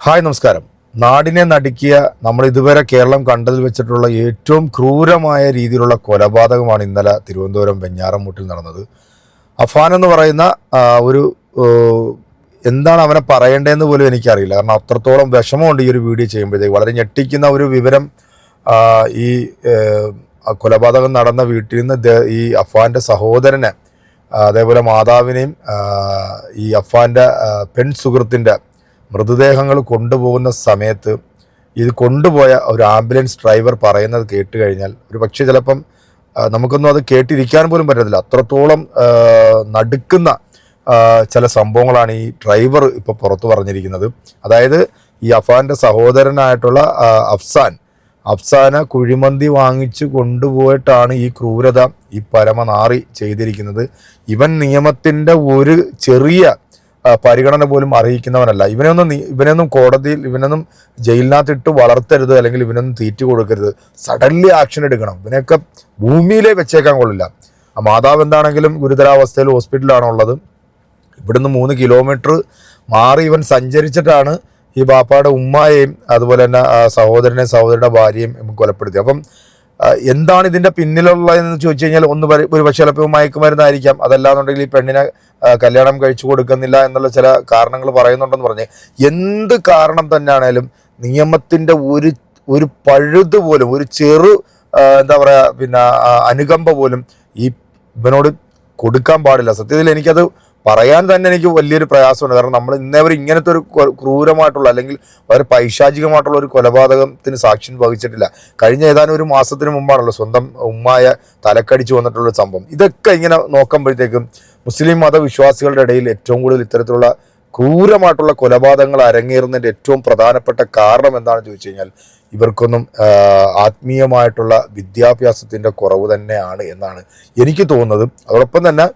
Hi നമസ്കാരം. നാടിനെ നടുക്കിയ നമ്മൾ ഇതുവരെ കേരളം കണ്ടതിൽ വെച്ചിട്ടുള്ള ഏറ്റവും ക്രൂരമായ രീതിയിലുള്ള കൊലപാതകമാണ് ഇന്നലെ തിരുവനന്തപുരം വെഞ്ഞാറമൂട്ടിൽ നടന്നത്. അഫാൻ എന്ന് പറയുന്ന ഒരു എന്താണ് അവനെ പറയേണ്ടതെന്ന് പോലും എനിക്കറിയില്ല. കാരണം അത്രത്തോളം വിഷമമുണ്ട് ഈ ഒരു വീഡിയോ ചെയ്യുമ്പോഴത്തേക്ക്. വളരെ ഞെട്ടിക്കുന്ന ഒരു വിവരം ഈ കൊലപാതകം നടന്ന വീട്ടിൽ നിന്ന് ഈ അഫാന്റെ സഹോദരനെ അതേപോലെ മാതാവിനെയും ഈ അഫാന്റെ പെൺ സുഹൃത്തിന്റെ മൃതദേഹങ്ങൾ കൊണ്ടുപോകുന്ന സമയത്ത് ഇത് കൊണ്ടുപോയ ഒരു ആംബുലൻസ് ഡ്രൈവർ പറയുന്നത് കേട്ട് കഴിഞ്ഞാൽ ഒരു പക്ഷേ ചിലപ്പം നമുക്കൊന്നും അത് കേട്ടിരിക്കാൻ പോലും പറ്റത്തില്ല. അത്രത്തോളം നടുക്കുന്ന ചില സംഭവങ്ങളാണ് ഈ ഡ്രൈവർ ഇപ്പോൾ പുറത്തു പറഞ്ഞിരിക്കുന്നത്. അതായത് ഈ അഫാന്റെ സഹോദരനായിട്ടുള്ള അഫ്സാൻ. അഫ്സാന കുഴിമന്തി വാങ്ങിച്ചു കൊണ്ടുപോയിട്ടാണ് ഈ ക്രൂരത ഈ പരമനാറി ചെയ്തിരിക്കുന്നത്. ഇവൻ നിയമത്തിന്റെ ഒരു ചെറിയ പരിഗണന പോലും അറിയിക്കുന്നവനല്ല. ഇവനൊന്നും ഇവനൊന്നും കോടതിയിൽ ഇവനൊന്നും ജയിലിനകത്ത് ഇട്ട് വളർത്തരുത് അല്ലെങ്കിൽ ഇവനൊന്നും തീറ്റി കൊടുക്കരുത്. സഡൻലി ആക്ഷൻ എടുക്കണം. ഇവനെയൊക്കെ ഭൂമിയിലേ വെച്ചേക്കാൻ കൊള്ളില്ല. ആ മാതാവ് എന്താണെങ്കിലും ഗുരുതരാവസ്ഥയിൽ ഹോസ്പിറ്റലിലാണ് ഉള്ളത് ഇവിടുന്ന് മൂന്ന് കിലോമീറ്റർ മാറി ഇവൻ സഞ്ചരിച്ചിട്ടാണ് ഈ ബാപ്പയുടെ ഉമ്മയെയും അതുപോലെ തന്നെ സഹോദരനെയും സഹോദരിയുടെ ഭാര്യയും കൊലപ്പെടുത്തി അപ്പം എന്താണ് ഇതിന്റെ പിന്നിലുള്ളതെന്ന് ചോദിച്ചു കഴിഞ്ഞാൽ ഒന്ന് ഒരു പക്ഷേ ചിലപ്പോൾ മയക്കുമരുന്നായിരിക്കാം. അതല്ലാന്നുണ്ടെങ്കിൽ ഈ പെണ്ണിനെ കല്യാണം കഴിച്ചു കൊടുക്കുന്നില്ല എന്നുള്ള ചില കാരണങ്ങൾ പറയുന്നുണ്ടെന്ന് പറഞ്ഞ് എന്ത് കാരണം തന്നെയാണേലും നിയമത്തിന്റെ ഒരു ഒരു പഴുത് പോലും ഒരു ചെറു എന്താ പറയാ പിന്നെ അനുകമ്പ പോലും ഈ ഇവനോട് കൊടുക്കാൻ പാടില്ല. സത്യത്തിൽ എനിക്കത് പറയാൻ തന്നെ എനിക്ക് വലിയൊരു പ്രയാസമുണ്ട്. കാരണം നമ്മൾ ഇന്നേവരെ ഇങ്ങനത്തെ ഒരു ക്രൂരമായിട്ടുള്ള അല്ലെങ്കിൽ വളരെ പൈശാചികമായിട്ടുള്ള ഒരു കൊലപാതകത്തിന് സാക്ഷ്യം വഹിച്ചിട്ടില്ല. കഴിഞ്ഞ ഏതാനും ഒരു മാസത്തിന് മുമ്പാണല്ലോ സ്വന്തം ഉമ്മായ തലക്കടിച്ച് വന്നിട്ടുള്ള സംഭവം. ഇതൊക്കെ ഇങ്ങനെ നോക്കുമ്പോഴത്തേക്കും മുസ്ലിം മതവിശ്വാസികളുടെ ഇടയിൽ ഏറ്റവും കൂടുതൽ ഇത്തരത്തിലുള്ള ക്രൂരമായിട്ടുള്ള കൊലപാതകങ്ങൾ അരങ്ങേറുന്നതിന്റെ ഏറ്റവും പ്രധാനപ്പെട്ട കാരണം എന്താണെന്ന് ചോദിച്ചു കഴിഞ്ഞാൽ ഇവർക്കൊന്നും ആത്മീയമായിട്ടുള്ള വിദ്യാഭ്യാസത്തിന്റെ കുറവ് തന്നെയാണ് എന്നാണ് എനിക്ക് തോന്നുന്നത്. അതോടൊപ്പം തന്നെ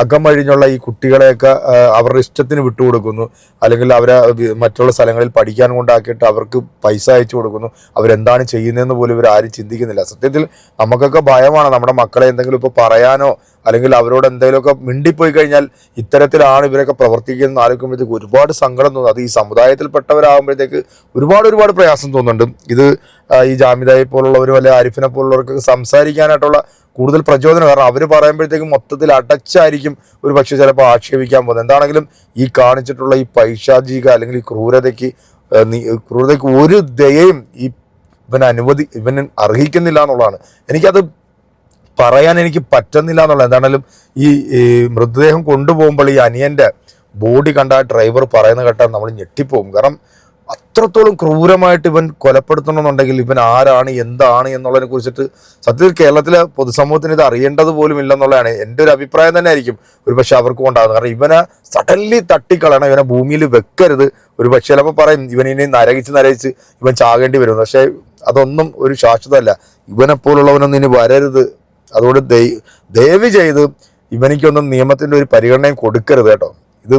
അകമഴിഞ്ഞുള്ള ഈ കുട്ടികളെയൊക്കെ അവരുടെ ഇഷ്ടത്തിന് വിട്ടുകൊടുക്കുന്നു. അല്ലെങ്കിൽ അവരെ മറ്റുള്ള സ്ഥലങ്ങളിൽ പഠിക്കാൻ കൊണ്ടാക്കിയിട്ട് അവർക്ക് പൈസ അയച്ചു കൊടുക്കുന്നു. അവരെന്താണ് ചെയ്യുന്നതെന്ന് പോലും ഇവർ ആരും ചിന്തിക്കുന്നില്ല. സത്യത്തിൽ നമുക്കൊക്കെ ഭയമാണ് നമ്മുടെ മക്കളെ എന്തെങ്കിലും ഇപ്പോൾ പറയാനോ അല്ലെങ്കിൽ അവരോട് എന്തെങ്കിലുമൊക്കെ മിണ്ടിപ്പോയി കഴിഞ്ഞാൽ ഇത്തരത്തിലാണ് ഇവരൊക്കെ പ്രവർത്തിക്കുന്നത് ആലോചിക്കുമ്പോഴത്തേക്ക് ഒരുപാട് സങ്കടം തോന്നും. അത് ഈ സമുദായത്തിൽപ്പെട്ടവരാകുമ്പോഴത്തേക്ക് ഒരുപാട് ഒരുപാട് പ്രയാസം തോന്നുന്നുണ്ട്. ഇത് ഈ ജാമിദായെ പോലുള്ളവരും അല്ലെ ആരിഫിനെ പോലുള്ളവർക്കൊക്കെ സംസാരിക്കാനായിട്ടുള്ള കൂടുതൽ പ്രചോദനം. കാരണം അവർ പറയുമ്പോഴത്തേക്കും മൊത്തത്തിൽ അടച്ചായിരിക്കും ഒരു പക്ഷെ ചിലപ്പോൾ ആക്ഷേപിക്കാൻ പോകുന്നത്. എന്താണെങ്കിലും ഈ കാണിച്ചിട്ടുള്ള ഈ പൈശാചിക അല്ലെങ്കിൽ ഈ ക്രൂരതയ്ക്ക് ക്രൂരതയ്ക്ക് ഒരു ദയയും ഈ ഇവൻ അനുവദി ഇവൻ അർഹിക്കുന്നില്ല എന്നുള്ളതാണ്. എനിക്കത് പറയാൻ എനിക്ക് പറ്റുന്നില്ല എന്നുള്ള എന്താണേലും ഈ മൃതദേഹം കൊണ്ടുപോകുമ്പോൾ ഈ അനിയന്റെ ബോഡി കണ്ട ഡ്രൈവർ പറയുന്ന കേട്ടാൽ നമ്മൾ ഞെട്ടിപ്പോകും. കാരണം അത്രത്തോളം ക്രൂരമായിട്ട് ഇവൻ കൊലപ്പെടുത്തണമെന്നുണ്ടെങ്കിൽ ഇവൻ ആരാണ് എന്താണ് എന്നുള്ളതിനെ കുറിച്ചിട്ട് സത്യത്തിൽ കേരളത്തിലെ പൊതുസമൂഹത്തിന് ഇത് അറിയേണ്ടത് പോലും ഇല്ലെന്നുള്ളതാണ് എന്റെ ഒരു അഭിപ്രായം തന്നെ ആയിരിക്കും ഒരു പക്ഷെ അവർക്കും ഉണ്ടാകുന്നത്. കാരണം ഇവനെ സഡൻലി തട്ടിക്കളയണം ഇവനെ ഭൂമിയിൽ വെക്കരുത്. ഒരു പക്ഷെ ചിലപ്പോൾ പറയും ഇവനിനെ നരകിച്ച് നരകിച്ച് ഇവൻ ചാകേണ്ടി വരും പക്ഷേ അതൊന്നും ഒരു ശാശ്വതമല്ല. ഇവനെപ്പോലുള്ളവനൊന്നും ഇനി വരരുത് അതുകൊണ്ട് ദയ- ദയവ് ചെയ്ത് ഇവനിക്കൊന്നും നിയമത്തിന്റെ ഒരു പരിഗണനയും കൊടുക്കരുത് കേട്ടോ. ഇത്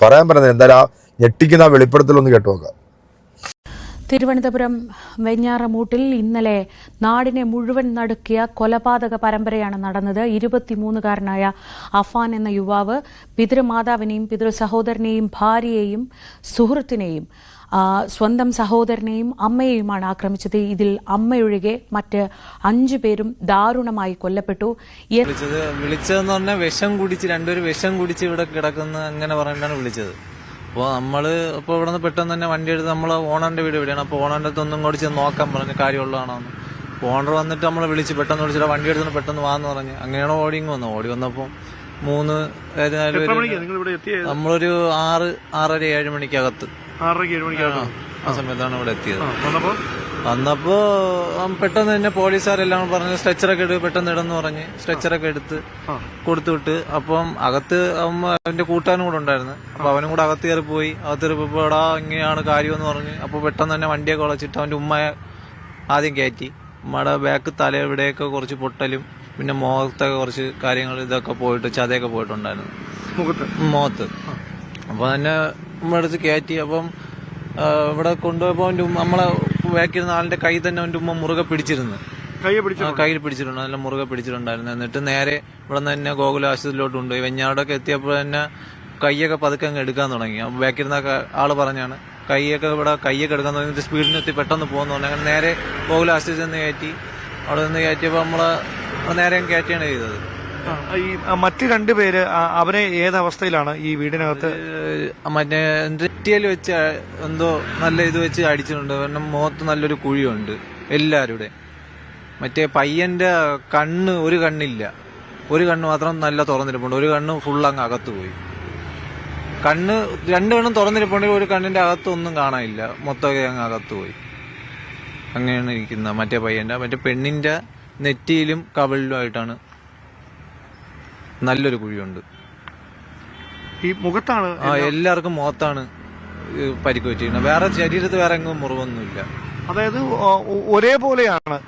പറയാൻ പറഞ്ഞത് എന്തായാലും ആ ഞെട്ടിക്കുന്ന ആ വെളിപ്പെടുത്തലൊന്ന് കേട്ടു തിരുവനന്തപുരം വെഞ്ഞാറമൂട്ടിൽ ഇന്നലെ നാടിനെ മുഴുവൻ നടുക്കിയ കൊലപാതക പരമ്പരയാണ് നടന്നത്. ഇരുപത്തിമൂന്നുകാരനായ അഫാൻ എന്ന യുവാവ് പിതൃമാതാവിനെയും പിതൃ സഹോദരനെയും ഭാര്യയെയും സുഹൃത്തിനെയും സ്വന്തം സഹോദരനെയും അമ്മയെയുമാണ് ആക്രമിച്ചത്. ഇതിൽ അമ്മയൊഴികെ മറ്റ് അഞ്ചു പേരും ദാരുണമായി കൊല്ലപ്പെട്ടു. വിളിച്ചതെന്ന് പറഞ്ഞാൽ വിഷം കുടിച്ച് രണ്ടുപേരും വിഷം കുടിച്ച് ഇവിടെ കിടക്കുന്ന അങ്ങനെ പറഞ്ഞിട്ടാണ് വിളിച്ചത്. അപ്പോൾ നമ്മൾ ഇപ്പോൾ ഇവിടെ നിന്ന് പെട്ടെന്ന് തന്നെ വണ്ടി എടുത്ത് നമ്മൾ ഓണറിന്റെ വീട് എവിടെയാണ് അപ്പോൾ ഓണറിന്റെ അടുത്ത് ഒന്നും കൂടി ചെന്ന് നോക്കാൻ പറഞ്ഞ് കാര്യമുള്ളതാണോ ഓണർ വന്നിട്ട് നമ്മൾ വിളിച്ച് പെട്ടെന്ന് വിളിച്ചിട്ട് വണ്ടി എടുത്ത് പെട്ടെന്ന് വാന്ന് പറഞ്ഞ്. അങ്ങനെയാണ് ഓടിങ് വന്നു ഓടി വന്നപ്പോൾ മൂന്ന് ഏതായാലും നമ്മളൊരു ആറ് ആറര ഏഴ് മണിക്കകത്ത്. ആറരയ്ക്ക് ഏഴ് മണിക്കാണ് ആ സമയത്താണ് ഇവിടെ എത്തിയത്. വന്നപ്പോ? വന്നപ്പോ പെട്ടെന്ന് തന്നെ പോലീസുകാരെല്ലാം പറഞ്ഞ് സ്ട്രെച്ചറൊക്കെ എടുത്ത് പെട്ടെന്ന് ഇടെന്ന് പറഞ്ഞ് സ്ട്രെച്ചറൊക്കെ എടുത്ത് കൊടുത്തു വിട്ട്. അപ്പം അകത്ത് അവന്റെ കൂട്ടുകാരനും കൂടെ ഉണ്ടായിരുന്നു. അപ്പൊ അവനും കൂടെ അകത്ത് കയറി പോയി. അകത്ത് കയറിപ്പോ എടാ ഇങ്ങനെയാണ് കാര്യം എന്ന് പറഞ്ഞ്. അപ്പൊ പെട്ടെന്ന് തന്നെ വണ്ടിയൊക്കെ വളച്ചിട്ട് അവന്റെ ഉമ്മയെ ആദ്യം കയറ്റി. ഉമ്മയുടെ ബാക്ക് തല ഇവിടെയൊക്കെ കുറച്ച് പൊട്ടലും പിന്നെ മുഖത്തൊക്കെ കുറച്ച് കാര്യങ്ങൾ ഇതൊക്കെ പോയിട്ട് ചതയൊക്കെ പോയിട്ടുണ്ടായിരുന്നു. മുഖത്ത്? മുഖത്ത്. അപ്പൊ തന്നെ എടുത്ത് കയറ്റി. അപ്പം ഇവിടെ കൊണ്ടുപോയപ്പോ അവന്റെ ഉമ്മ നമ്മളെ വേക്കിരുന്ന ആളിന്റെ കൈ തന്നെ അവന്റെ ഉമ്മ മുറുകെ പിടിച്ചിരുന്നു. കയ്യിൽ പിടിച്ചിട്ടുണ്ട്. നല്ല മുറുകെ പിടിച്ചിട്ടുണ്ടായിരുന്നു. എന്നിട്ട് നേരെ ഇവിടെ നിന്ന് തന്നെ ഗോകുല ആശുപത്രിയിലോട്ട് കൊണ്ടുപോയി. വെഞ്ഞാടൊക്കെ എത്തിയപ്പോൾ തന്നെ കൈയൊക്കെ പതുക്കെ അങ്ങ് എടുക്കാൻ തുടങ്ങി. വേക്കിരുന്ന ബാക്കിരുന്ന ആൾ പറഞ്ഞാണ് കൈയൊക്കെ ഇവിടെ കൈയൊക്കെ എടുക്കാൻ തുടങ്ങി. സ്പീഡിന് എത്തി പെട്ടെന്ന് പോകുന്നു അങ്ങനെ നേരെ ഗോകുല ആശുപത്രി ചെന്ന് കയറ്റി. അവിടെ നിന്ന് കയറ്റിയപ്പോൾ നമ്മൾ നേരെ കയറ്റിയാണ് ചെയ്തത്. ഈ മറ്റ് രണ്ടുപേര് അവരെ ഏതവസ്ഥയിലാണ് ഈ വീടിനകത്ത്? മറ്റേ നെറ്റിയിൽ വെച്ച് എന്തോ നല്ല ഇത് വെച്ച് അടിച്ചിട്ടുണ്ട്. കാരണം മുഖത്ത് നല്ലൊരു കുഴിയുണ്ട് എല്ലാവരുടെ. മറ്റേ പയ്യന്റെ കണ്ണ് ഒരു കണ്ണില്ല. ഒരു കണ്ണ് മാത്രം നല്ല തുറന്നിരിപ്പുണ്ട്. ഒരു കണ്ണ് ഫുൾ അങ്ങ് അകത്ത് പോയി. കണ്ണ് രണ്ട് കണ്ണും തുറന്നിരിപ്പുണ്ടെങ്കിൽ ഒരു കണ്ണിന്റെ അകത്തൊന്നും കാണാനില്ല. മൊത്തമൊക്കെ അങ്ങ് അകത്ത് പോയി. അങ്ങനെയാണ് ഇരിക്കുന്നത് മറ്റേ പയ്യന്റെ. മറ്റേ പെണ്ണിന്റെ നെറ്റിയിലും കവിളിലുമായിട്ടാണ് നല്ലൊരു കുഴിയുണ്ട്. ഈ മുഖത്താണ് ആ എല്ലാവർക്കും മുഖത്താണ് പരിക്ക് പറ്റിയിരുന്നത് വേറെ ശരീരത്ത് വേറെ എങ്ങും മുറിവൊന്നുമില്ല. അതായത് ഒരേപോലെയാണ്?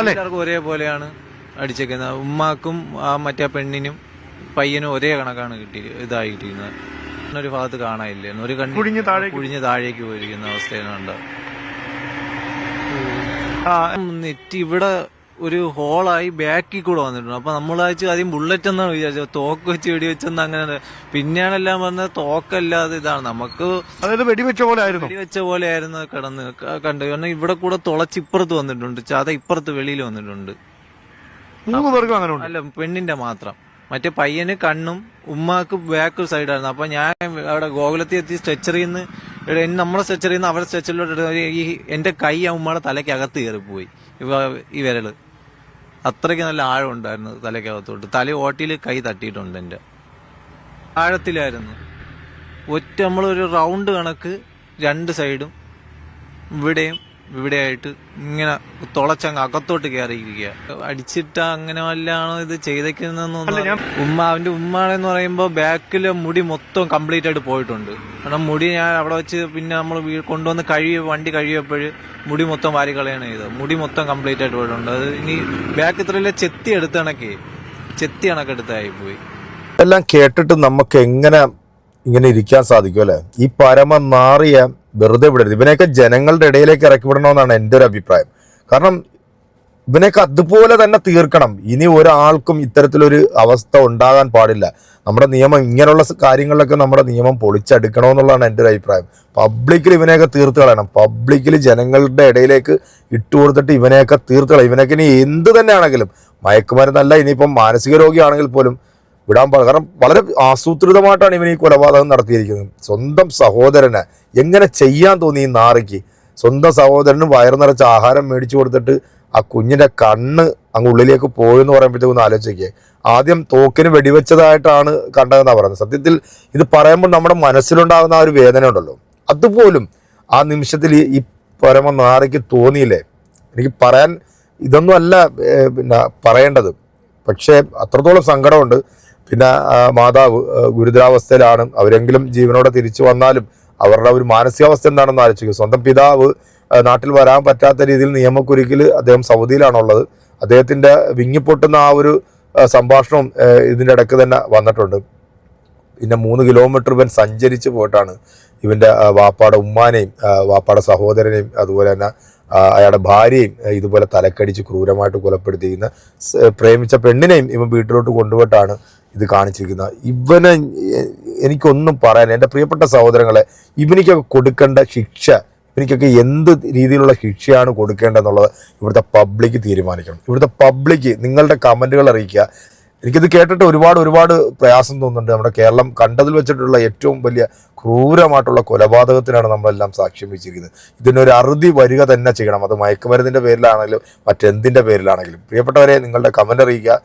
എല്ലാവർക്കും ഒരേപോലെയാണ് അടിച്ചേക്കുന്നത്. ഉമ്മാക്കും ആ മറ്റേ പെണ്ണിനും പയ്യനും ഒരേ കണക്കാണ് കിട്ടി ഇതായി കിട്ടിയിരുന്നത് ഒരു ഭാഗത്ത് കാണാനില്ല? ഒരു കുഴിഞ്ഞ് താഴേക്ക് കുഴിഞ്ഞ് താഴേക്ക് പോയിരിക്കുന്ന അവസ്ഥയാണ് ഉണ്ടാവുക നെറ്റ് ഇവിടെ ഒരു ഹോളായി ബാക്കിൽ കൂടെ വന്നിട്ടുണ്ട്. അപ്പൊ നമ്മൾ വെച്ച് ആദ്യം ബുള്ളറ്റ് എന്നാണ് വിചാരിച്ചത്. തോക്ക് വെച്ച് വെടിവെച്ചെന്ന് അങ്ങനെ പിന്നെയാണ് എല്ലാം പറഞ്ഞത് തോക്കല്ലാതെ ഇതാണ്. നമുക്ക് അതായത് വെടിവെച്ച പോലെ ആയിരുന്നു. വെച്ച പോലെയായിരുന്നു കിടന്ന് ക- കണ്ടു. കാരണം ഇവിടെ കൂടെ തുളച്ചിപ്പുറത്ത് വന്നിട്ടുണ്ട്. ചത ഇപ്പുറത്ത് വെളിയിൽ വന്നിട്ടുണ്ട്. മൂന്ന് പേർക്കും അങ്ങനെ ഉണ്ട്. അല്ല പെണ്ണിന്റെ മാത്രം. മറ്റേ പയ്യന് കണ്ണും ഉമ്മാക്ക് ബാക്ക് സൈഡായിരുന്നു അപ്പൊ ഞാൻ അവിടെ ഗോകുലത്തിൽ എത്തി സ്ട്രെച്ചറിൽ നിന്ന് നമ്മുടെ സ്ട്രെച്ചറിൽ നിന്ന് അവരുടെ സ്ട്രെച്ചറിലോട്ട് ഈ എന്റെ കൈ ആ ഉമ്മയുടെ തലയ്ക്കകത്ത് കയറിപ്പോയി. ഇവ ഈ വിരൽ. അത്രയ്ക്ക് നല്ല ആഴം ഉണ്ടായിരുന്നു തലയ്ക്കകത്തോട്ട്. തല ഓട്ടിയിൽ കൈ തട്ടിയിട്ടുണ്ട് എന്റെ ആഴത്തിലായിരുന്നു. ഒറ്റ നമ്മളൊരു റൗണ്ട് കണക്ക് രണ്ട് സൈഡും ഇവിടെയും ഇവിടെയായിട്ട് ഇങ്ങനെ തുളച്ചങ്ങ് അകത്തോട്ട് കയറിയിരിക്കുക അടിച്ചിട്ട് അങ്ങനെ വല്ലാണോ ഇത് ചെയ്തേക്കുന്നതെന്ന് ഞാൻ- ഉമ്മ അവന്റെ ഉമ്മാണെന്ന് പറയുമ്പോ ബാക്കിലെ മുടി മൊത്തം കംപ്ലീറ്റ് ആയിട്ട് പോയിട്ടുണ്ട്. കാരണം മുടി ഞാൻ അവിടെ വെച്ച് പിന്നെ നമ്മൾ കൊണ്ടുവന്ന് കഴിയ വണ്ടി കഴിയപ്പോൾ മുടി മൊത്തം വാരി കളയാണ് ചെയ്തത്. മുടി മൊത്തം കംപ്ലീറ്റ് ആയിട്ട് പോയിട്ടുണ്ട്. അത് ഇനി ബാക്ക് ഇത്രയിലെ ചെത്തി എടുത്തണക്കേ. ചെത്തി കണക്കെടുത്തായി പോയി. എല്ലാം കേട്ടിട്ട് നമുക്ക് എങ്ങനെ ഇങ്ങനെ ഇരിക്കാൻ സാധിക്കും അല്ലെ? ഈ പരമ നാറിയ വെറുതെ വിടരുത്. ഇവനെയൊക്കെ ജനങ്ങളുടെ ഇടയിലേക്ക് ഇറക്കി വിടണമെന്നാണ് എന്റെ ഒരു അഭിപ്രായം. കാരണം ഇവനെയൊക്കെ അതുപോലെ തന്നെ തീർക്കണം. ഇനി ഒരാൾക്കും ഇത്തരത്തിലൊരു അവസ്ഥ ഉണ്ടാകാൻ പാടില്ല. നമ്മുടെ നിയമം ഇങ്ങനെയുള്ള കാര്യങ്ങളിലൊക്കെ നമ്മുടെ നിയമം പൊളിച്ചെടുക്കണമെന്നുള്ളതാണ് എന്റെ ഒരു അഭിപ്രായം. പബ്ലിക്കിൽ ഇവനെയൊക്കെ തീർത്ത് കളയണം. പബ്ലിക്കിൽ ജനങ്ങളുടെ ഇടയിലേക്ക് ഇട്ടു കൊടുത്തിട്ട് ഇവനെയൊക്കെ തീർത്ത് കളയും ഇവനൊക്കെ ഇനി എന്ത് തന്നെയാണെങ്കിലും മയക്കുമരുന്നല്ല ഇനിയിപ്പം മാനസിക രോഗിയാണെങ്കിൽ പോലും വിടാൻ പാടില്ല. കാരണം വളരെ ആസൂത്രിതമായിട്ടാണ് ഇവൻ ഈ കൊലപാതകം നടത്തിയിരിക്കുന്നത്. സ്വന്തം സഹോദരനെ എങ്ങനെ ചെയ്യാൻ തോന്നി ഈ നാറിക്ക്? സ്വന്തം സഹോദരന് വയറു നിറച്ച ആഹാരം മേടിച്ചു കൊടുത്തിട്ട് ആ കുഞ്ഞിന്റെ കണ്ണ് അങ്ങ് ഉള്ളിലേക്ക് പോയെന്ന് പറയുമ്പോഴത്തേക്കും ഒന്ന് ആലോചിക്കുക ആദ്യം തോക്കിന് വെടിവെച്ചതായിട്ടാണ് കണ്ടതെന്നാണ് പറയുന്നത്. സത്യത്തിൽ ഇത് പറയുമ്പോൾ നമ്മുടെ മനസ്സിലുണ്ടാകുന്ന ആ ഒരു വേദന ഉണ്ടല്ലോ. അതുപോലും ആ നിമിഷത്തിൽ ഈ- പരമ നാറിക്ക് തോന്നിയില്ലേ? എനിക്ക് പറയാൻ ഇതൊന്നും അല്ല പിന്നെ പറയേണ്ടത്. പക്ഷേ അത്രത്തോളം സങ്കടമുണ്ട്. പിന്നെ മാതാവ് ഗുരുതരാവസ്ഥയിലാണ്. അവരെങ്കിലും ജീവനോടെ തിരിച്ചു വന്നാലും അവരുടെ ഒരു മാനസികാവസ്ഥ എന്താണെന്ന് ആലോചിക്കുക. സ്വന്തം പിതാവ് നാട്ടിൽ വരാൻ പറ്റാത്ത രീതിയിൽ നിയമക്കുരുക്കിൽ അദ്ദേഹം സൗദിയിലാണുള്ളത്. അദ്ദേഹത്തിന്റെ വിങ്ങിപ്പൊട്ടുന്ന ആ ഒരു സംഭാഷണവും ഇതിന്റെ ഇടയ്ക്ക് തന്നെ വന്നിട്ടുണ്ട്. പിന്നെ മൂന്ന് കിലോമീറ്റർ ഇവൻ സഞ്ചരിച്ച് പോയിട്ടാണ്. ഇവന്റെ വാപ്പാടെ ഉമ്മാനെയും വാപ്പാടെ സഹോദരനെയും അതുപോലെ തന്നെ അയാളുടെ ഭാര്യയും ഇതുപോലെ തലക്കടിച്ച് ക്രൂരമായിട്ട് കൊലപ്പെടുത്തിയിരുന്ന പ്രേമിച്ച പെണ്ണിനെയും ഇവൻ വീട്ടിലോട്ട് കൊണ്ടുപോയിട്ടാണ് ഇത് കാണിച്ചിരിക്കുന്നത്. ഇവന് എനിക്കൊന്നും പറയാൻ എന്റെ പ്രിയപ്പെട്ട സഹോദരങ്ങളെ ഇവനിക്കൊക്കെ കൊടുക്കേണ്ട ശിക്ഷ ഇവനിക്കൊക്കെ എന്ത് രീതിയിലുള്ള ശിക്ഷയാണ് കൊടുക്കേണ്ടതെന്നുള്ളത് ഇവിടുത്തെ പബ്ലിക് തീരുമാനിക്കണം. ഇവിടുത്തെ പബ്ലിക് നിങ്ങളുടെ കമന്റുകൾ അറിയിക്കുക. എനിക്കിത് കേട്ടിട്ട് ഒരുപാട് ഒരുപാട് പ്രയാസം തോന്നുന്നുണ്ട്. നമ്മുടെ കേരളം കണ്ടതിൽ വെച്ചിട്ടുള്ള ഏറ്റവും വലിയ ക്രൂരമായിട്ടുള്ള കൊലപാതകത്തിനാണ് നമ്മളെല്ലാം സാക്ഷ്യം വെച്ചിരിക്കുന്നത്. ഇതിനൊരു അറുതി വരിക തന്നെ ചെയ്യണം. അത് മയക്കുമരുന്നിന്റെ പേരിലാണെങ്കിലും മറ്റെന്തിന്റെ പേരിലാണെങ്കിലും. പ്രിയപ്പെട്ടവരെ നിങ്ങളുടെ കമന്റ് അറിയിക്കുക.